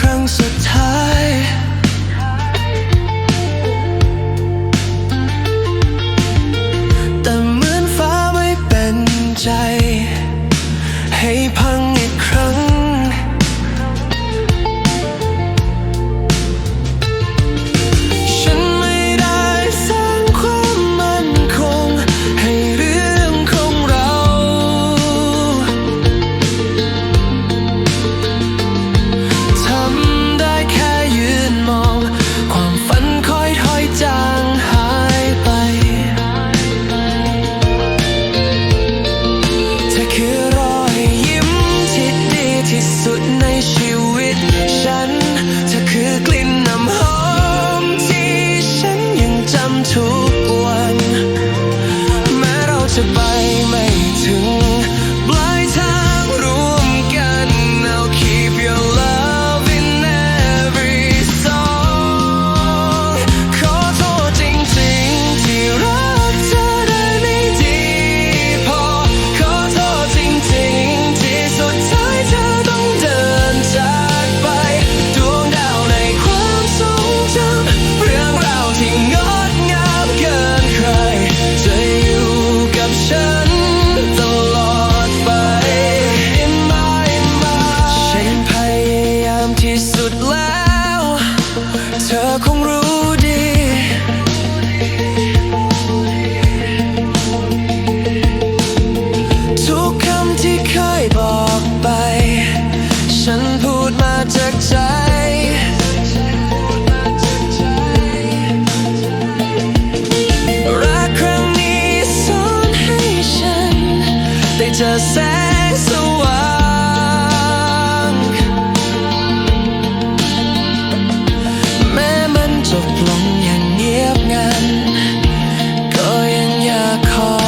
ครั้งสุดท้าย to bite me too จะแสงสว่างแม้มันจบลงอย่างเงียบงัน ก็ยังอยากขอ